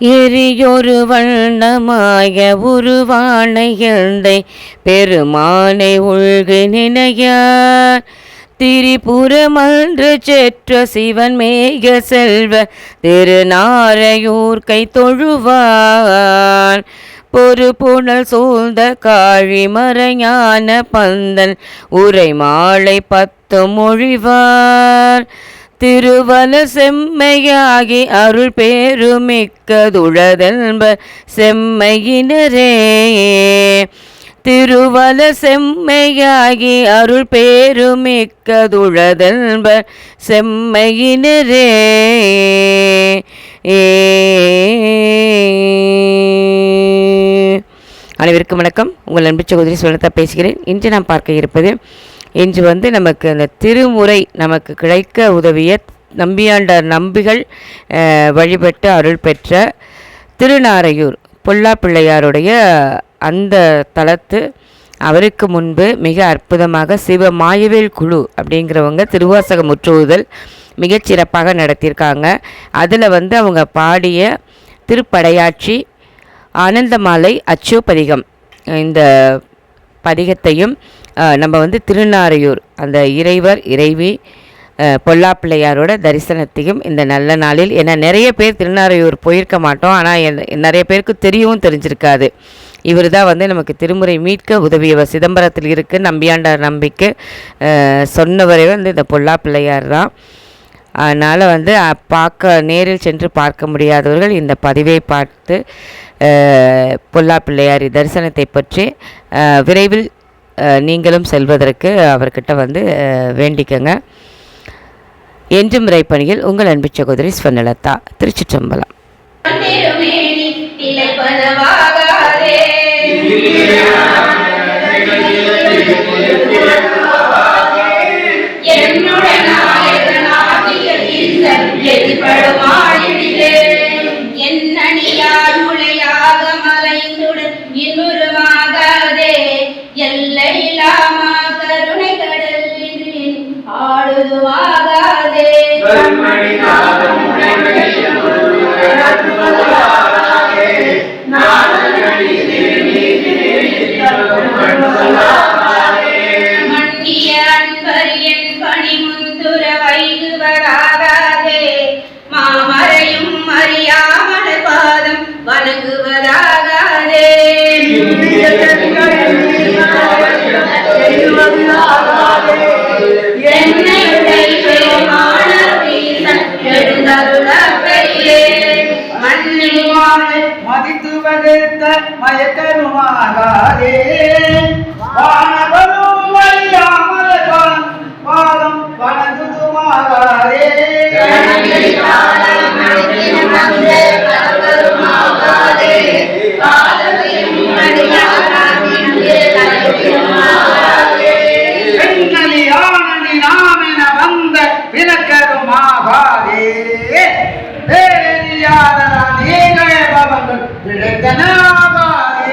எரியொரு வண்ணமாய உருவான எந்தை பெருமானை உள்கு நினையார். திரிபுரமன்று செற்ற சிவன் மேக செல்வ திருநாரையூர் கை தொழுவார். பொறு புனல் சூழ்ந்த காழி மறையான பந்தன் உரை மாலை பத்து மொழிவார். திருவல செம்மையாகி அருள் பேருமிக்கதுளதென்ப செம்மையினரே. திருவல செம்மையாகி அருள் பேருமிக்கதுளதென்ப செம்மையினரே. ஏ. அனைவருக்கும் வணக்கம். உங்கள் அன்பு சகோதரி சுனதா பேசுகிறேன். இன்று நாம் பார்க்க இருப்பது இன்று வந்து நமக்கு அந்த திருமுறை நமக்கு கிடைக்க உதவிய நம்பியாண்டார் நம்பிகள் வழிபட்டு அருள் பெற்ற திருநாரையூர் பொல்லா பிள்ளையாருடைய அந்த தலத்து அவருக்கு முன்பு மிக அற்புதமாக சிவ மாயவேல் குழு அப்படிங்கிறவங்க திருவாசக முற்றுவுதல் மிகச்சிறப்பாக நடத்தியிருக்காங்க. அதில் வந்து அவங்க பாடிய திருப்படையாட்சி ஆனந்தமாலை அச்சோபதிகம் இந்த பதிகத்தையும் நம்ம வந்து திருநாரையூர் அந்த இறைவர் இறைவி பொல்லாப்பிள்ளையாரோட தரிசனத்தையும் இந்த நல்ல நாளில் ஏன்னா நிறைய பேர் திருநாரையூர் போயிருக்க மாட்டோம் ஆனால் நிறைய பேருக்கு தெரியவும் தெரிஞ்சிருக்காது. இவர் தான் வந்து நமக்கு திருமுறை மீட்க உதவியவர். சிதம்பரத்தில் இருக்கு நம்பியாண்டார் நம்பிக்கை சொன்னவரே வந்து இந்த பொல்லாப்பிள்ளையார் தான் அதனால் வந்து பார்க்க நேரில் சென்று பார்க்க முடியாதவர்கள் இந்த பதிவை பார்த்து பொல்லாப்பிள்ளையாரி பொல்லா தரிசனத்தை பற்றி விரைவில் நீங்களும் செல்வதற்கு அவர்கிட்ட வந்து வேண்டிக்கங்க. என்றும் இறைப்பணியில் உங்கள் அன்பு சகோதரி ஸ்வர்ணலதா திருச்சிற்றம்பலம். ஆடுதுவாகாதே நான் மயக்கருமாகாதே வானவரும் வழியாமல் வான் பாதம் வணங்குதுமாகாதே. பெண்களி ஆனடி நாமென வந்த விளக்கருமாகாதே. பேரறியாத பவங்கள் விளைத்தனாகாதே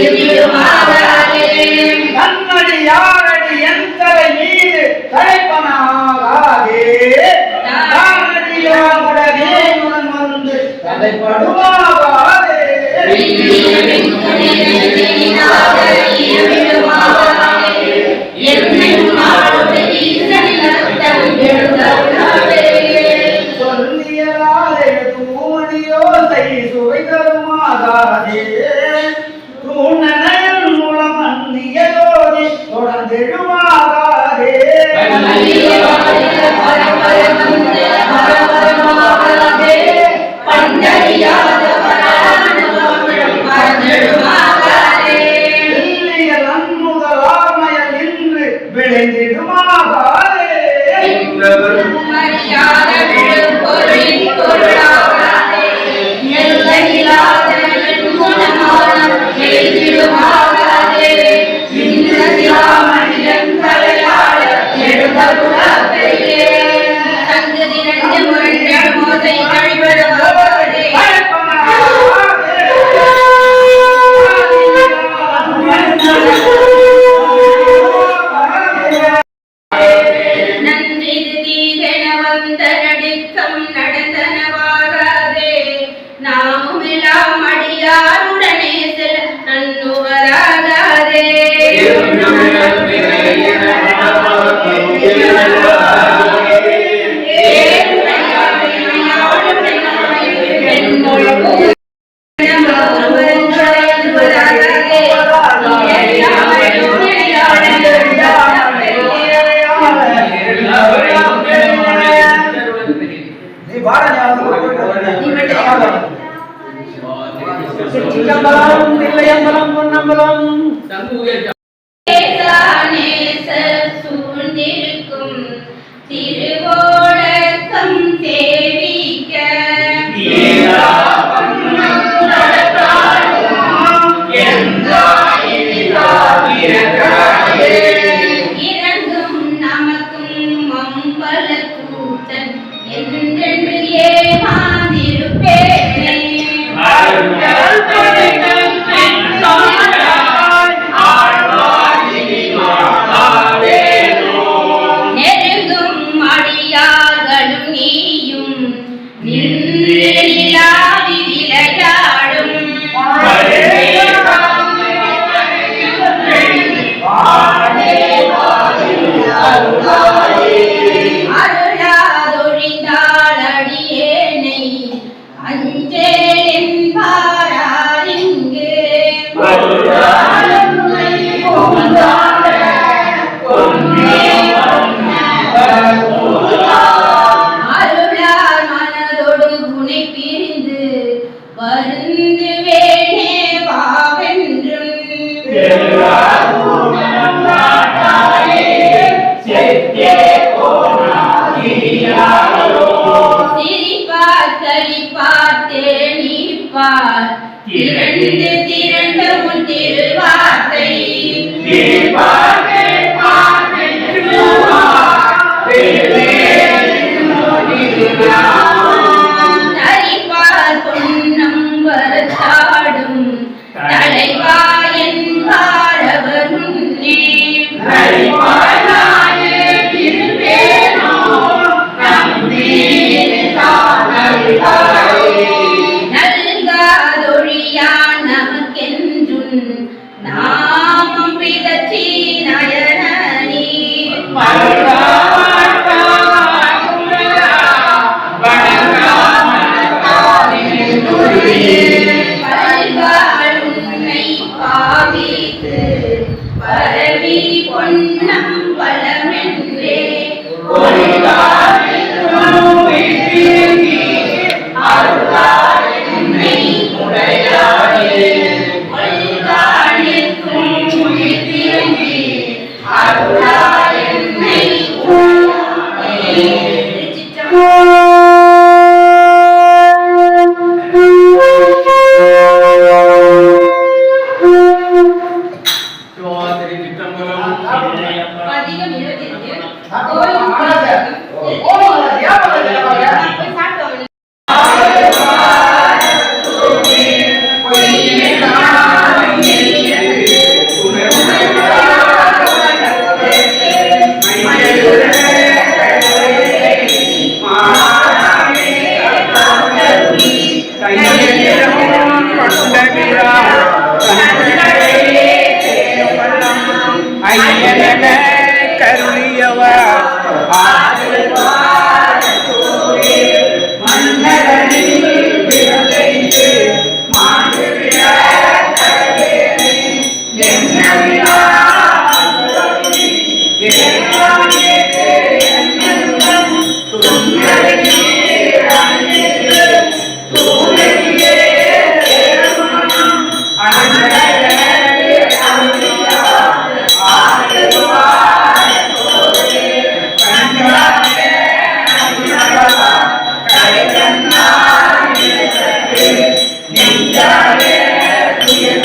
Ele me. Sejujang balang, nilai yang balang pun nambalang. சிரிப்பார் தரிப்பார் தேனிப்பார் திரண்டு திரண்ட உன் திருவார்த்தை. ஐயன கருளியவா. நின்றாரே துயர்